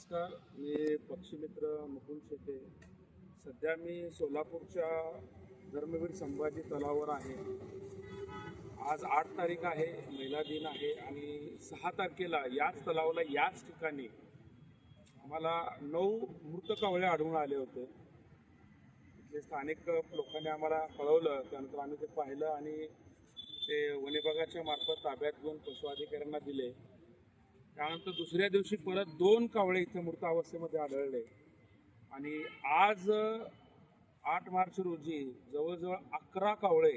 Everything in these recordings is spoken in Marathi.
नमस्कार मी पक्षीमित्र मुकुंद शेटे सध्या मी सोलापूरच्या धर्मवीर संभाजी तलावावर आहे. आज आठ तारीख आहे महिला दिन आहे आणि सहा तारखेला याच तलावाला याच ठिकाणी आम्हाला नऊ मृत कावळे आढळून आले होते. इथले स्थानिक लोकांनी आम्हाला कळवलं त्यानंतर आम्ही ते पाहिलं आणि ते वनविभागाच्या मार्फत ताब्यात घेऊन पशु अधिकाऱ्यांना दिले. त्यानंतर दुसऱ्या दिवशी परत दोन कावळे इथे मृत अवस्थेमध्ये आढळले. आणि आज आठ मार्च रोजी जवळजवळ अकरा कावळे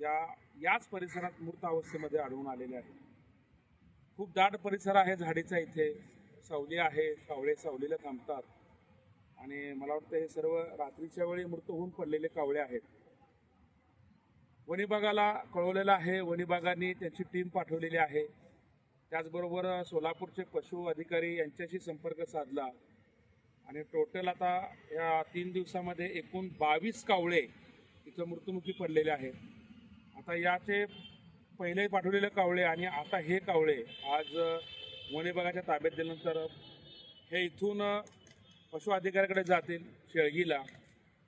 या याच परिसरात मृत अवस्थेमध्ये आढळून आलेले आहेत. खूप दाट परिसर आहे झाडीचा इथे. सावली आहे कावळे सावलीला थांबतात. आणि मला वाटतं हे सर्व रात्रीच्या वेळी मृत होऊन पडलेले कावळे आहेत. वनविभागाला कळवलेलं आहे वनविभागाने त्यांची टीम पाठवलेली आहे. त्याचबरोबर सोलापूरचे पशु अधिकारी यांच्याशी संपर्क साधला. आणि टोटल आता या तीन दिवसामध्ये एकूण बावीस कावळे इथं मृत्युमुखी पडलेले आहेत. आता याचे पहिले पाठवलेले कावळे आणि आता हे कावळे आज वन विभागाच्या ताब्यात दिल्यानंतर हे इथून पशु अधिकाऱ्याकडे जातील शेळगीला.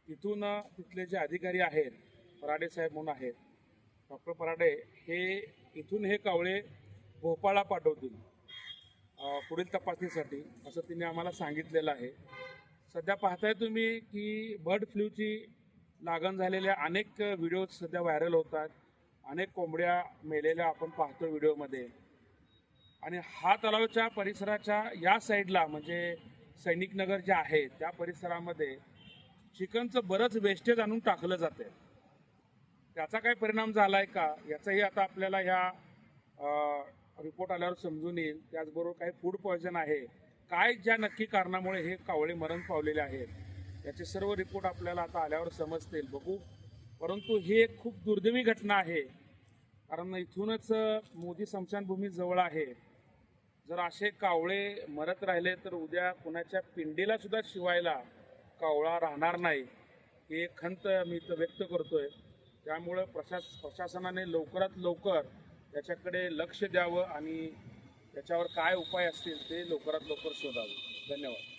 तिथून तिथले जे अधिकारी आहेत पराडे साहेब म्हणून आहेत. डॉक्टर पराडे हे इथून हे कावळे भोपाळला पाठवतील. पुढील तपासणीसाठी असं तिने आम्हाला सांगितलेलं आहे. सध्या पाहताय तुम्ही की बर्ड फ्लूची लागण झालेल्या अनेक व्हिडिओ सध्या व्हायरल होतात. अनेक कोंबड्या मेलेल्या आपण पाहतो व्हिडिओमध्ये. आणि हा तलावच्या परिसराच्या या साईडला म्हणजे सैनिक नगर जे आहे त्या परिसरामध्ये चिकनचं बरंच वेस्टेज आणून टाकलं जाते त्याचा काय परिणाम झाला आहे का? याचाही आता आपल्याला ह्या रिपोर्ट आल्यावर समजून येईल. त्याचबरोबर काही फूड पॉयझन आहे. काय ज्या नक्की कारणामुळे हे कावळे मरण पावलेले आहेत? याचे सर्व रिपोर्ट आपल्याला आता आल्यावर समजतील. बघू. परंतु ही एक खूप दुर्दैवी घटना आहे. कारण इथूनच मोदी स्मशानभूमी जवळ आहे. जर असे कावळे मरत राहिले तर उद्या कुणाच्या पिंडीला सुद्धा शिवायला कावळा राहणार नाही. ही एक खंत मी इथं व्यक्त करतोय. त्यामुळं प्रशास प्रशासनाने लवकरात लवकर त्याच्याकडे लक्ष द्यावं आणि त्याच्यावर काय उपाय असतील ते लवकरात लवकर शोधावे. धन्यवाद.